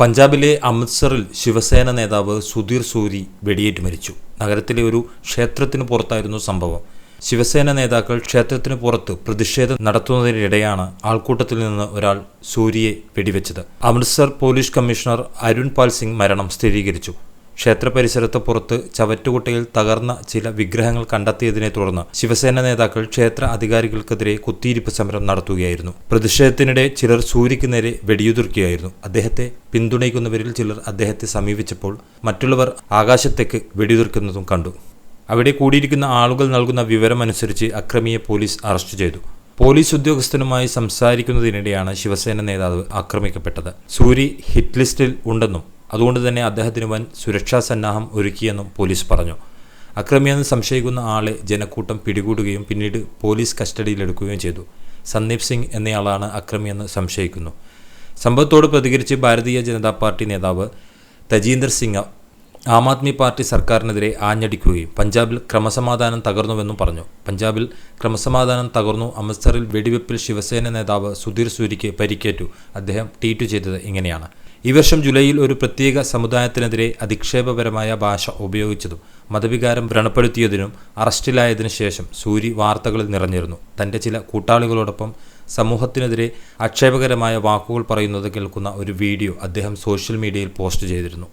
പഞ്ചാബിലെ അമൃത്സറിൽ ശിവസേന നേതാവ് സുധീർ സൂരി വെടിയേറ്റ് മരിച്ചു. നഗരത്തിലെ ഒരു ക്ഷേത്രത്തിന് പുറത്തായിരുന്നു സംഭവം. ശിവസേന നേതാക്കൾ ക്ഷേത്രത്തിന് പുറത്ത് പ്രതിഷേധം നടത്തുന്നതിനിടെയാണ് ആൾക്കൂട്ടത്തിൽ നിന്ന് ഒരാൾ സൂര്യയെ വെടിവെച്ചത്. അമൃത്സർ പോലീസ് കമ്മീഷണർ അരുൺ പാൽ സിംഗ് മരണം സ്ഥിരീകരിച്ചു. ക്ഷേത്ര പരിസരത്ത് പുറത്ത് ചവറ്റുകുട്ടയിൽ തകർന്ന ചില വിഗ്രഹങ്ങൾ കണ്ടെത്തിയതിനെ തുടർന്ന് ശിവസേന നേതാക്കൾ ക്ഷേത്ര അധികാരികൾക്കെതിരെ കുത്തിയിരിപ്പ് സമരം നടത്തുകയായിരുന്നു. പ്രതിഷേധത്തിനിടെ ചിലർ സൂര്യക്ക് നേരെ വെടിയുതിർക്കുകയായിരുന്നു. അദ്ദേഹത്തെ പിന്തുണയ്ക്കുന്നവരിൽ ചിലർ അദ്ദേഹത്തെ സമീപിച്ചപ്പോൾ മറ്റുള്ളവർ ആകാശത്തേക്ക് വെടിയുതിർക്കുന്നതും കണ്ടു. അവിടെ കൂടിയിരിക്കുന്ന ആളുകൾ നൽകുന്ന വിവരമനുസരിച്ച് അക്രമിയെ പോലീസ് അറസ്റ്റ് ചെയ്തു. പോലീസ് ഉദ്യോഗസ്ഥനുമായി സംസാരിക്കുന്നതിനിടെയാണ് ശിവസേന നേതാവ് ആക്രമിക്കപ്പെട്ടത്. സൂരി ഹിറ്റ് ലിസ്റ്റിൽ ഉണ്ടെന്നും അതുകൊണ്ട് തന്നെ അദ്ദേഹത്തിന് വൻ സുരക്ഷാ സന്നാഹം ഒരുക്കിയെന്നും പോലീസ് പറഞ്ഞു. അക്രമിയെന്ന് സംശയിക്കുന്ന ആളെ ജനക്കൂട്ടം പിടികൂടുകയും പിന്നീട് പോലീസ് കസ്റ്റഡിയിലെടുക്കുകയും ചെയ്തു. സന്ദീപ് സിംഗ് എന്നയാളാണ് അക്രമിയെന്ന് സംശയിക്കുന്നു. സംഭവത്തോട് പ്രതികരിച്ച് ഭാരതീയ ജനതാ പാർട്ടി നേതാവ് തജീന്ദർ സിംഗ് ആം ആദ്മി പാർട്ടി സർക്കാരിനെതിരെ ആഞ്ഞടിക്കുകയും പഞ്ചാബിൽ ക്രമസമാധാനം തകർന്നുവെന്നും പറഞ്ഞു. പഞ്ചാബിൽ ക്രമസമാധാനം തകർന്നു. അമൃത്സറിൽ വെടിവെപ്പിൽ ശിവസേന നേതാവ് സുധീർ സൂരിക്ക് പരിക്കേറ്റു. അദ്ദേഹം ട്വീറ്റ് ചെയ്തത് ഇങ്ങനെയാണ്. ഈ വർഷം ജൂലൈയിൽ ഒരു പ്രത്യേക സമുദായത്തിനെതിരെ അധിക്ഷേപപരമായ ഭാഷ ഉപയോഗിച്ചതും മതവികാരം വ്രണപ്പെടുത്തിയതിനും അറസ്റ്റിലായതിനു ശേഷം സൂരി വാർത്തകളിൽ നിറഞ്ഞിരുന്നു. തന്റെ ചില കൂട്ടാളികളോടൊപ്പം സമൂഹത്തിനെതിരെ ആക്ഷേപകരമായ വാക്കുകൾ പറയുന്നത് കേൾക്കുന്ന ഒരു വീഡിയോ അദ്ദേഹം സോഷ്യൽ മീഡിയയിൽ പോസ്റ്റ് ചെയ്തിരുന്നു.